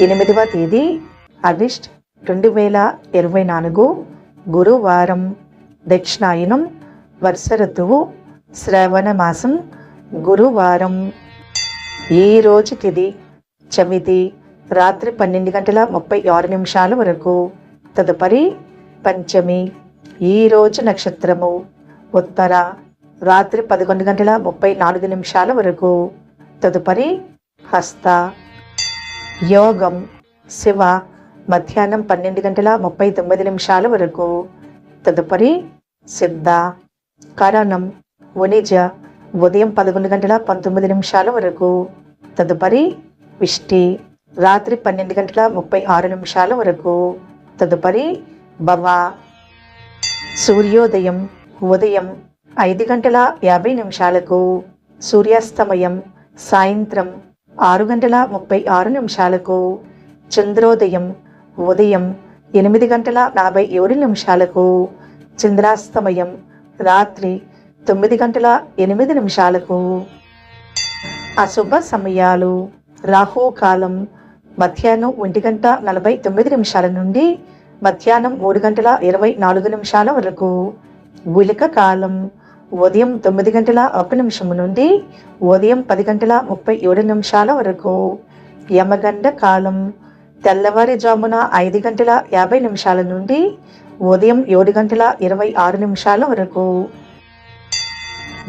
ఎనిమిదవ తేదీ ఆగస్ట్ రెండు వేల ఇరవై నాలుగు గురువారం. దక్షిణాయనం వర్ష ఋతువు శ్రావణ మాసం గురువారం. ఈ రోజు తిది చవితి రాత్రి పన్నెండు గంటల ముప్పై ఆరు నిమిషాల వరకు. తదుపరి పంచమి ఈ రోజు నక్షత్రము ఉత్తర రాత్రి పదకొండు గంటల ముప్పై నాలుగు నిమిషాల వరకు. తదుపరి హస్త యోగం శివ మధ్యాహ్నం పన్నెండు గంటల ముప్పై తొమ్మిది నిమిషాల వరకు. తదుపరి సిద్ధ కరణం వణిజ ఉదయం పదకొండు గంటల పంతొమ్మిది నిమిషాల వరకు. తదుపరి విష్టి రాత్రి పన్నెండు గంటల ముప్పై ఆరు నిమిషాల వరకు. తదుపరి భవ సూర్యోదయం ఉదయం ఐదు గంటల యాభై నిమిషాలకు. సూర్యాస్తమయం సాయంత్రం ఆరు గంటల ముప్పై ఆరు నిమిషాలకు చంద్రోదయం ఉదయం ఎనిమిది గంటల నలభై ఏడు నిమిషాలకు చంద్రాస్తమయం రాత్రి తొమ్మిది గంటల ఎనిమిది నిమిషాలకు అశుభ సమయాలు. రాహుకాలం మధ్యాహ్నం ఒంటి గంట నలభై తొమ్మిది నిమిషాల నుండి మధ్యాహ్నం మూడు గంటల ఇరవై నాలుగు నిమిషాల వరకు. గులిక కాలం ఉదయం తొమ్మిది గంటల ఒక నిమిషం నుండి ఉదయం పది గంటల ముప్పై ఏడు నిమిషాల వరకు. యమగండ కాలం తెల్లవారుజామున ఐదు గంటల యాభై నిమిషాల నుండి ఉదయం ఏడు గంటల ఇరవై ఆరు నిమిషాల వరకు.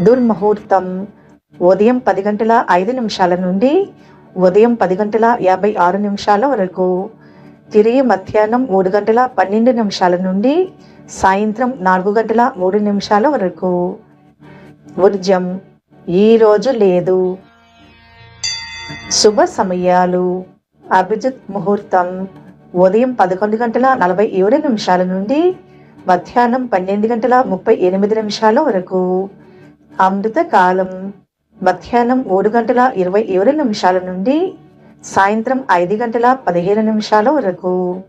దుర్ముహూర్తం ఉదయం పది గంటల ఐదు నిమిషాల నుండి ఉదయం పది గంటల యాభై ఆరు నిమిషాల వరకు. తిరిగి మధ్యాహ్నం మూడు గంటల పన్నెండు నిమిషాల నుండి సాయంత్రం నాలుగు గంటల మూడు నిమిషాల వరకు. ఊర్జం ఈరోజు లేదు. శుభ సమయాలు. అభిజిత్ ముహూర్తం. ఉదయం పదకొండు గంటల నలభై ఏడు నిమిషాల నుండి మధ్యాహ్నం పన్నెండు గంటల ముప్పై ఎనిమిది నిమిషాల వరకు. అమృత కాలం మధ్యాహ్నం మూడు గంటల ఇరవై ఏడు నిమిషాల నుండి సాయంత్రం ఐదు గంటల పదిహేను నిమిషాల వరకు.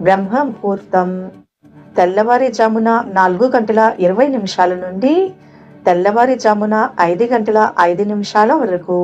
బ్రహ్మ ముహూర్తం తెల్లవారుజామున నాలుగు గంటల ఇరవై నిమిషాల నుండి తెల్లవారుజామున ఐదు గంటల ఐదు నిమిషాల వరకు.